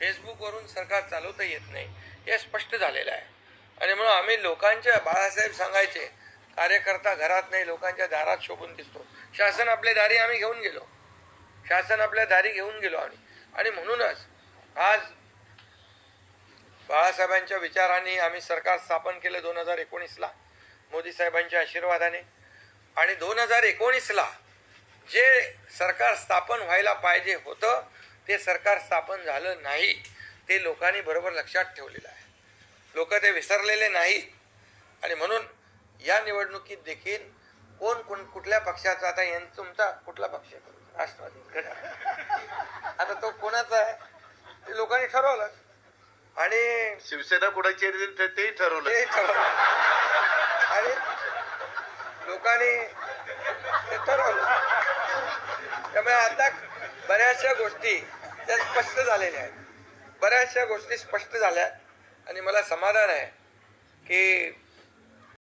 फेसबुकवरून सरकार चालवता येत नाही. हे स्पष्ट झालेलं आहे. आणि म्हणून आम्ही लोकांच्या बाळासाहेब सांगायचे कार्यकर्ता घरात नाही लोकांच्या दारात शोभून दिसतो. शासन आपल्या दारी आम्ही घेऊन गेलो. शासन आपल्या दारी घेऊन गेलो आम्ही. आणि म्हणूनच आज बाळासाहेबांच्या विचाराने आम्ही सरकार स्थापन केलं दोन हजार एकोणीसला मोदी साहेबांच्या आशीर्वादाने. आणि दोन हजार एकोणीसला जे सरकार स्थापन व्हायला पाहिजे होतं ते सरकार स्थापन झालं नाही ते लोकांनी बरोबर लक्षात ठेवलेलं आहे. लोक ते विसरलेले नाहीत. आणि म्हणून या निवडणुकीत देखील कोण कोण कुठल्या पक्षाचा आता यां तुमचा कुठला पक्ष? राष्ट्रवादी. आता तो कोणाचा आहे? ते लोकांनी ठरवलं. आणि शिवसेना कोणाची आहे ते- तेही ठरवलं. ते ठरवलं. आणि लोकांनी ते ठरवलं. त्यामुळे आता बऱ्याचशा गोष्टी त्या स्पष्ट झालेल्या आहेत. बऱ्याचशा गोष्टी स्पष्ट झाल्या आणि मला समाधान आहे की